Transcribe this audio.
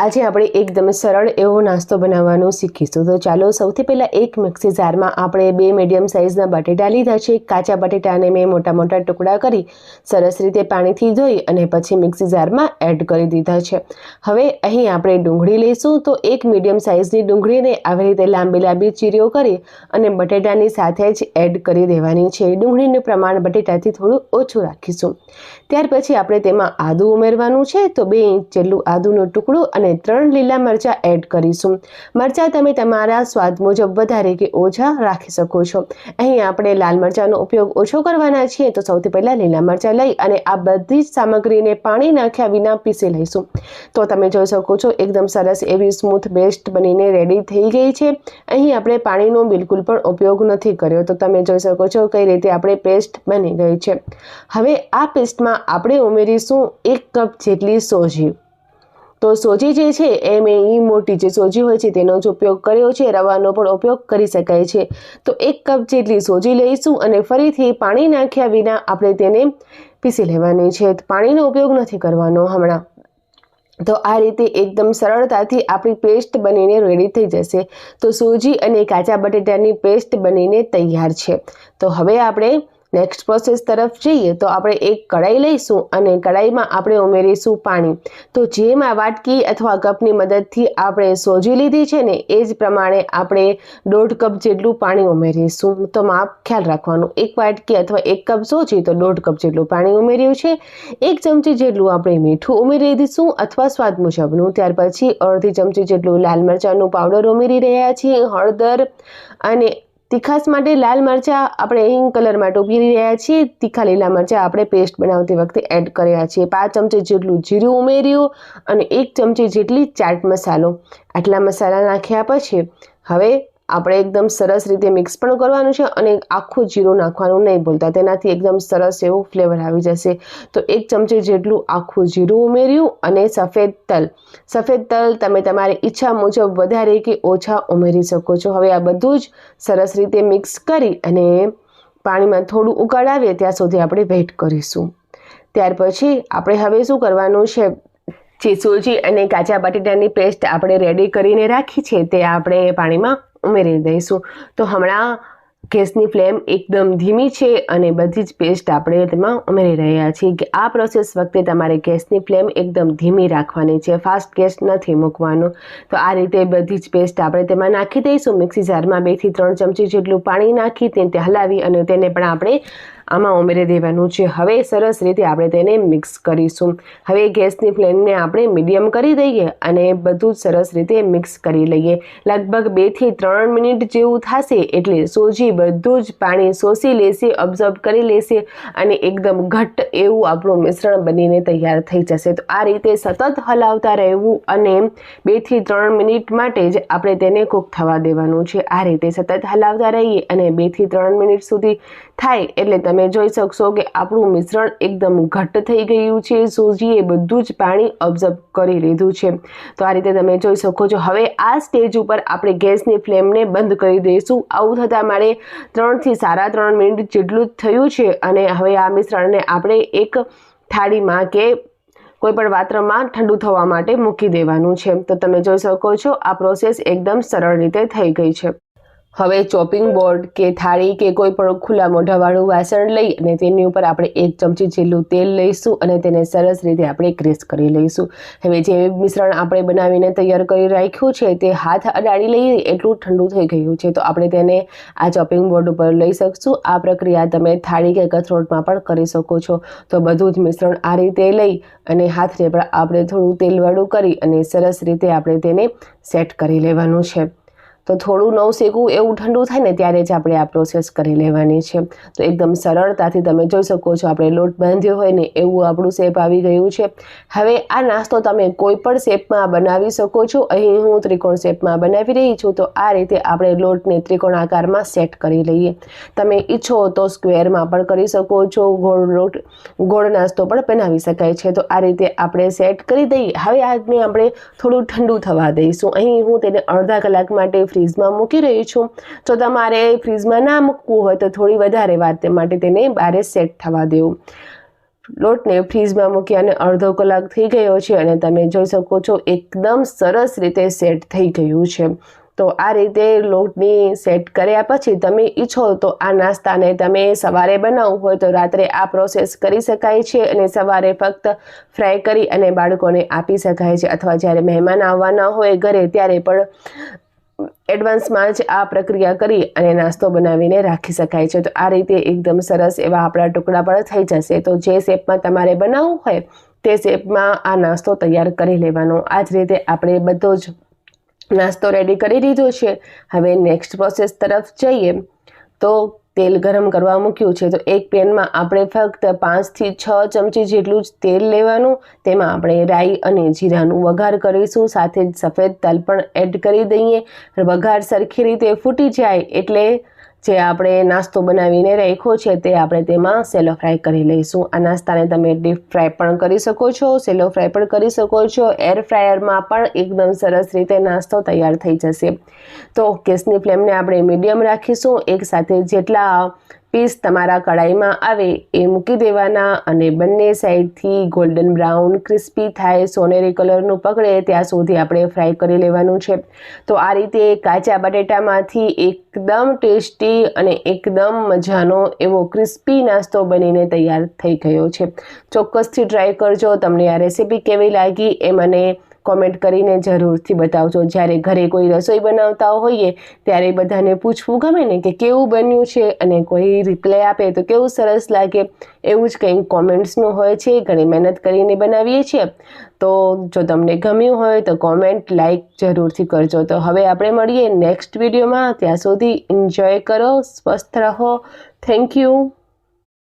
આજે આપણે એકદમ સરળ એવો નાસ્તો બનાવવાનું શીખીશું. તો ચાલો સૌથી પહેલાં એક મિક્સી જારમાં આપણે બે મીડિયમ સાઇઝના બટેટા લીધા છે. કાચા બટેટાને મેં મોટા મોટા ટુકડા કરી સરસ રીતે પાણીથી ધોઈ અને પછી મિક્સી જારમાં એડ કરી દીધા છે. હવે અહીં આપણે ડુંગળી લઈશું. તો એક મીડિયમ સાઇઝની ડુંગળીને આવી રીતે લાંબી લાંબી ચીરીઓ કરી અને બટેટાની સાથે જ એડ કરી દેવાની છે. ડુંગળીનું પ્રમાણ બટેટાથી થોડું ઓછું રાખીશું. ત્યાર પછી આપણે તેમાં આદું ઉમેરવાનું છે. તો બે ઇંચ જેટલું આદુનું ટુકડું અને ત્રણ લીલા મરચાં એડ કરીશું. મરચાં તમે તમારા સ્વાદ મુજબ વધારે કે ઓછા રાખી શકો છો. અહીં આપણે લાલ મરચાંનો ઉપયોગ ઓછો કરવાના છીએ તો સૌથી પહેલાં લીલા મરચાં લઈ અને આ બધી જ સામગ્રીને પાણી નાખ્યા વિના પીસી લઈશું. તો તમે જોઈ શકો છો એકદમ સરસ એવી સ્મૂથ બેસ્ટ બનીને રેડી થઈ ગઈ છે. અહીં આપણે પાણીનો બિલકુલ પણ ઉપયોગ નથી કર્યો. તો તમે જોઈ શકો છો કઈ રીતે આપણે પેસ્ટ બની ગઈ છે. હવે આ પેસ્ટમાં આપણે ઉમેરીશું એક કપ જેટલી સોજી. તો સોજી જે છે, એ મેં એ મોટી જે સોજી હોય છે, તેનો જ ઉપયોગ કર્યો છે, રવાનો પણ ઉપયોગ કરી શકાય છે. તો એક કપ જેટલી સોજી લઈશું અને ફરીથી પાણી નાખ્યા વિના આપણે તેને પીસી લેવાની છે. પાણીનો ઉપયોગ નથી કરવાનો હમણાં. તો આ રીતે એકદમ સરળતાથી આપણી પેસ્ટ બનીને રેડી થઈ જશે. તો સોજી અને કાચા બટેટાની પેસ્ટ બનીને તૈયાર છે. તો હવે આપણે નેક્સ્ટ પ્રોસેસ તરફ જઈએ તો આપણે એક કઢાઈ લઈશું અને કઢાઈમાં આપણે ઉમેરીશું પાણી. તો જેમાં વાટકી અથવા કપની મદદથી આપણે સોજી લીધી છે ને, એ જ પ્રમાણે આપણે દોઢ કપ જેટલું પાણી ઉમેરીશું. તો માપ ખ્યાલ રાખવાનું, એક વાટકી અથવા એક કપ સોજી તો દોઢ કપ જેટલું પાણી ઉમેર્યું છે. એક ચમચી જેટલું આપણે મીઠું ઉમેરી દઈશું અથવા સ્વાદ મુજબનું. ત્યાર પછી અડધી ચમચી જેટલું લાલ મરચાંનું પાવડર ઉમેરી રહ્યા છીએ, હળદર અને તીખાસ માટે લાલ મરચાં આપણે હિંગ કલર માટે ઉમેરી રહ્યા છીએ. તીખા લીલા મરચાં આપણે પેસ્ટ બનાવતી વખતે એડ કર્યા છીએ. પાંચ ચમચી જેટલું જીરું ઉમેર્યું અને એક ચમચી જેટલી ચાટ મસાલો. આટલા મસાલા નાખ્યા પછી હવે આપણે એકદમ સરસ રીતે મિક્સ પણ કરવાનું છે અને આખું જીરું નાખવાનું નહીં ભૂલતા. તેનાથી એકદમ સરસ એવું ફ્લેવર આવી જશે. તો એક ચમચી જેટલું આખું જીરું ઉમેર્યું અને સફેદ તલ. સફેદ તલ તમે તમારી ઈચ્છા મુજબ વધારે કે ઓછા ઉમેરી શકો છો. હવે આ બધું જ સરસ રીતે મિક્સ કરી અને પાણીમાં થોડું ઉકાળ આવે ત્યાં સુધી આપણે વેઇટ કરીશું. ત્યાર પછી આપણે હવે શું કરવાનું છે? જે સોજી અને કાચા બટેટાની પેસ્ટ આપણે રેડી કરીને રાખી છે. તે આપણે પાણીમાં ઉમેરી દઈશું. તો હમણાં ગેસની ફ્લેમ એકદમ ધીમી છે અને બધી જ પેસ્ટ આપણે તેમાં ઉમેરી રહ્યા છીએ કે આ પ્રોસેસ વખતે તમારે ગેસની ફ્લેમ એકદમ ધીમી રાખવાની છે, ફાસ્ટ ગેસ નથી મૂકવાનો. તો આ રીતે બધી જ પેસ્ટ આપણે તેમાં નાખી દઈશું. મિક્સી જારમાં બેથી ત્રણ ચમચી જેટલું પાણી નાખી તે હલાવી અને તેને પણ આપણે આમાં ઉમેરી દેવાનું છે. હવે સરસ રીતે આપણે તેને મિક્સ કરીશું. હવે ગેસની ફ્લેમને આપણે મીડિયમ કરી દઈએ અને બધું સરસ રીતે મિક્સ કરી લઈએ. લગભગ બેથી ત્રણ મિનિટ જેવું થશે એટલે સોજી બધું જ પાણી શોષી લેશે ઓબ્ઝર્વ કરી લેશે અને એકદમ ઘટ્ટ એવું આપણું મિશ્રણ બનીને તૈયાર થઈ જશે. તો આ રીતે સતત હલાવતા રહેવું અને બેથી ત્રણ મિનિટ માટે જ આપણે તેને કૂક થવા દેવાનું છે. આ રીતે સતત હલાવતા રહીએ અને બેથી ત્રણ મિનિટ સુધી થાય એટલે તમે જોઈ શકશો કે આપણું મિશ્રણ એકદમ ઘટ્ટ થઈ ગયું છે. સોજીએ બધું જ પાણી ઓબ્ઝર્વ કરી લીધું છે. તો આ રીતે તમે જોઈ શકો છો. હવે આ સ્ટેજ ઉપર આપણે ગેસની ફ્લેમને બંધ કરી દઈશું. આવું થતાં મારે ત્રણથી સાડા ત્રણ મિનિટ જેટલું જ થયું છે અને હવે આ મિશ્રણને આપણે એક થાળીમાં કે કોઈ પણ પાત્રમાં ઠંડુ થવા માટે મૂકી દેવાનું છે. તો તમે જોઈ શકો છો, આ પ્રોસેસ એકદમ સરળ રીતે થઈ ગઈ છે. હવે ચોપિંગ બોર્ડ કે થાળી કે કોઈ પણ ખુલ્લા મોઢાવાળું વાસણ લઈ અને તેની ઉપર આપણે એક ચમચી જેટલું તેલ લઈશું અને તેને સરસ રીતે આપણે ગ્રેસ કરી લઈશું. હવે જે મિશ્રણ આપણે બનાવીને તૈયાર કરી રાખ્યું છે તે હાથ અડાડી લઈએ એટલું ઠંડુ થઈ ગયું છે. તો આપણે તેને આ ચોપિંગ બોર્ડ ઉપર લઈ શકશું. આ પ્રક્રિયા તમે થાળી કે કથરોટમાં પણ કરી શકો છો. તો બધું જ મિશ્રણ આ રીતે લઈ અને હાથને પણ આપણે થોડું તેલવાળું કરી અને સરસ રીતે આપણે તેને સેટ કરી લેવાનું છે. તો થોડું નવ શેકવું એવું ઠંડુ થાય ને ત્યારે જ આપણે આ પ્રોસેસ કરી લેવાની છે. તો એકદમ સરળતાથી તમે જોઈ શકો છો, આપણે લોટ બાંધ્યો હોય ને એવું આપણું શેપ આવી ગયું છે. હવે આ નાસ્તો તમે કોઈ પણ શેપમાં બનાવી શકો છો. અહીં હું ત્રિકોણ શેપમાં બનાવી રહી છું, તો આ રીતે આપણે લોટને ત્રિકોણ આકારમાં સેટ કરી લઈએ. તમે ઈચ્છો તો સ્ક્વેરમાં પણ કરી શકો છો, ગોળ લોટ, ગોળ નાસ્તો પણ બનાવી શકાય છે. તો આ રીતે આપણે સેટ કરી દઈએ. હવે આજને આપણે થોડું ઠંડુ થવા દઈશું. અહીં હું તેને અડધા કલાક માટે ફ્રીઝમાં મૂકી રહી છું. જો તમારે ફ્રીઝમાં ના મૂકવું હોય તો થોડી વધારે વાર તે માટે તેને બારે સેટ થવા દેવું. લોટને ફ્રીઝમાં મૂકી અને અડધો કલાક થઈ ગયો છે અને તમે જોઈ શકો છો એકદમ સરસ રીતે સેટ થઈ ગયું છે. તો આ રીતે લોટની સેટ કર્યા પછી તમે ઈચ્છો તો આ નાસ્તાને તમે સવારે બનાવવું હોય તો રાત્રે આ પ્રોસેસ કરી શકાય છે અને સવારે ફક્ત ફ્રાય કરી અને બાળકોને આપી શકાય છે. અથવા જ્યારે મહેમાન આવવાના હોય ઘરે ત્યારે પણ એડવાન્સમાં જ આ પ્રક્રિયા કરી અને નાસ્તો બનાવીને રાખી શકાય છે. તો આ રીતે એકદમ સરસ એવા આપણા ટુકડા પણ થઈ જશે. તો જે શેપમાં તમારે બનાવવું હોય તે શેપમાં આ નાસ્તો તૈયાર કરી લેવાનો. આ જ રીતે આપણે બધો જ નાસ્તો રેડી કરી દીધો છે. હવે નેક્સ્ટ પ્રોસેસ તરફ જઈએ. તો તેલ ગરમ કરવા મૂક્યું છે, તો એક પેનમાં આપણે ફક્ત પાંચથી છ ચમચી જેટલું જ તેલ લેવાનું, તેમાં આપણે રાઈ અને જીરાનું વઘાર કરીશું, સાથે જ સફેદ તલ પણ એડ કરી દઈએ. વઘાર સરખી રીતે ફૂટી જાય એટલે જે આપણે નાસ્તો બનાવીને રાખ્યો છે તે આપણે તેમાં સેલો ફ્રાય કરી લઈશું. આ નાસ્તાને તમે ડીપ ફ્રાય પણ કરી શકો છો, સેલો ફ્રાય પણ કરી શકો છો. એર ફ્રાયરમાં પણ એકદમ સરસ રીતે નાસ્તો તૈયાર થઈ જશે. તો ગેસની ફ્લેમને આપણે મીડિયમ રાખીશું. એકસાથે જેટલા પીસ તમારા કડાઈમાં આવે એ મૂકી દેવાના અને બંને સાઈડથી ગોલ્ડન બ્રાઉન ક્રિસ્પી થાય, સોનેરી કલરનું પકડે, ત્યાં સુધી આપણે ફ્રાય કરી લેવાનું છે. તો આ રીતે કાચા બટેટામાંથી એકદમ ટેસ્ટી અને એકદમ મજાનો એવો ક્રિસ્પી નાસ્તો બનીને તૈયાર થઈ ગયો છે. ચોક્કસથી ટ્રાય કરજો, તમને આ રેસીપી કેવી લાગી એ મને કોમેન્ટ કરીને જરૂરથી બતાવજો. જ્યારે ઘરે કોઈ રસોઈ બનાવતા હોઈએ, ત્યારે બધાને પૂછવું ગમે ને કે કેવું બન્યું છે અને કોઈ રિપ્લાય આપે તો કેવું સરસ લાગે, એવું જ કંઈક કોમેન્ટ્સનું હોય છે, ઘણી મહેનત કરીને બનાવીએ છીએ. તો જો તમને ગમ્યું હોય તો કોમેન્ટ લાઈક જરૂરથી કરજો. તો હવે આપણે મળીએ નેક્સ્ટ વિડીયોમાં ત્યાં સુધી એન્જોય કરો, સ્વસ્થ રહો. Thank you